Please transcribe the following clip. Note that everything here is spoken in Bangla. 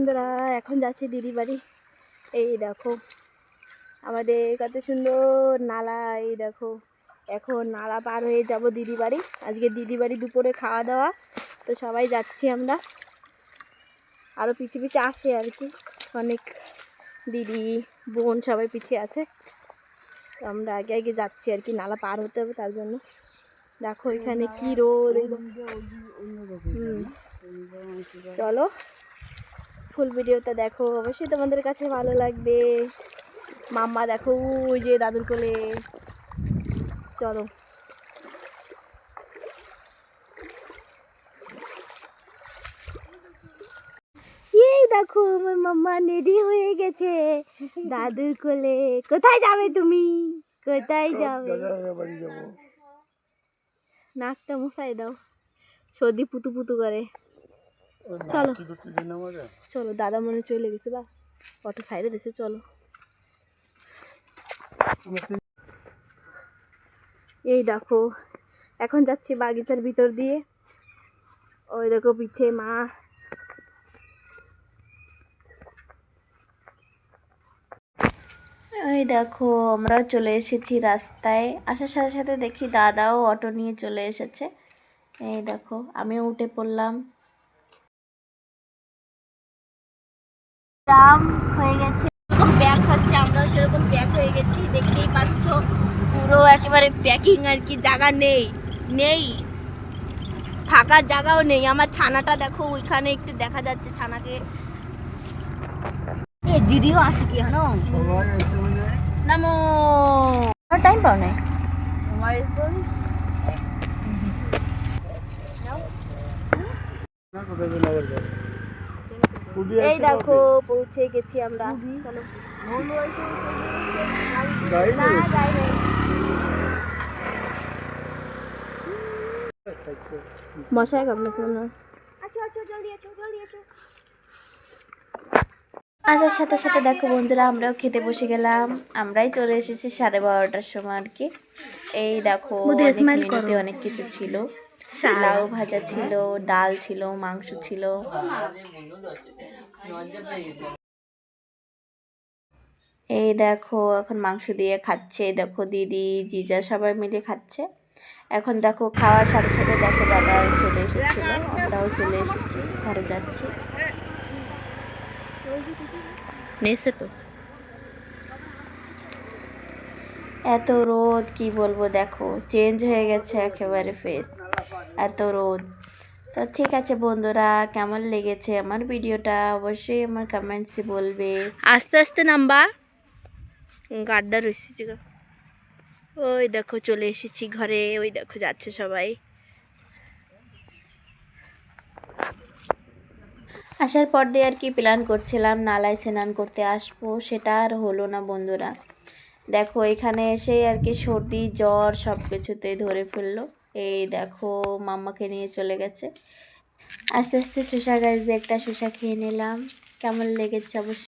বন্ধুরা এখন যাচ্ছি দিদি বাড়ি। এই দেখো আমাদের কত সুন্দর নালা এই দেখো। এখন নালা পার হয়ে যাব দিদি বাড়ি। আজকে দিদি বাড়ি দুপুরে খাওয়া দাওয়া তো সবাই যাচ্ছি আমরা। আরও পিছে পিছে আসে আর কি অনেক দিদি বোন সবাই পিছিয়ে আছে। তো আমরা আগে আগে যাচ্ছি আর কি নালা পার হতে হবে তার জন্য। দেখো এখানে কি রোদ। চলো। ফুল ভিডিওটা দেখো। অবশ্যই তোমাদের কাছে ভালো লাগবে। মাম্মা দেখো ওই যে দাদুর কোলে। চলো। এই দেখো আমার মাম্মা রেডি হয়ে গেছে। দাদুর কোলে। কোথায় যাবে তুমি? কোথায় যাবে? নাকটা মশাই দাও। সর্দি পুতু পুতু করে। চলো। চলো দাদা মনে চলে গেছে বা। অটো সাইডে দিছে চলো। এই দেখো এখন যাচ্ছি বাগিচার ভিতর দিয়ে। ওই দেখো পিছে মা। ওই দেখো আমরা চলে এসেছি রাস্তায়। আসার সাথে সাথে দেখি দাদাও অটো নিয়ে চলে এসেছে। এই দেখো আমিও উঠে পড়লাম। জাম হয়ে গেছে। এরকম প্যাক হচ্ছে আমরাও সেরকম প্যাক হয়ে গেছি। দেখতেই পাচ্ছ পুরো একেবারে প্যাকিং আর কি জায়গা নেই নেই। ফাঁকার জায়গাও নেই। আমার ছানাটা দেখো ওইখানে একটু দেখা যাচ্ছে ছানাকে। এ দিদিও আসে কি হনো মানে নামো। টাইম পাও নাই। না কোথায় বেলা আবার যাবে কুডি এই দেখো পৌঁছে গেছি আমরা। চলো। মশাই কামড়েছে আসার সাথে সাথে দেখো বন্ধুরা আমরাও খেতে বসে গেলাম। আমরাই চলে এসেছি সাড়ে বারোটার সময় আর কি। এই দেখো অনেক অনেক কিছু ছিল। লাউ ভাজা ছিল ডাল ছিল মাংস ছিল। এই দেখো এখন মাংস দিয়ে খাচ্ছে। দেখো দিদি জিজা সবাই মিলে খাচ্ছে। এখন দেখো খাওয়ার সাথে সাথে দেখো দাদা চলে এসেছিল। আমরাও চলে এসেছি ঘরে যাচ্ছি। নেছে তো? এত রোদ কি বলব দেখো চেঞ্জ হয়ে গেছে একেবারে ফেস এত রোদ। তো ঠিক আছে বন্ধুরা কেমন লেগেছে আমার ভিডিওটা অবশ্যই আমার কমেন্টসে বলবে। আস্তে আস্তে নাম্বা। গাড্ডা রয়েছে ওই দেখো চলে এসেছি ঘরে ওই দেখো যাচ্ছে সবাই। আসার পর দিয়ে আর কি প্ল্যান করছিলাম নালায় স্নান করতে আসব সেটা আর হলো না বন্ধুরা। দেখো, এখানে এসে আর কি সর্দি, জ্বর সব কিছুতেই ধরে ফেলল। এই দেখো, মাম্মাকে নিয়ে চলে গেছে। আস্তে আস্তে শসা গাছ দিয়ে একটা শসা খেয়ে নিলাম। কেমন লেগেছে অবশ্যই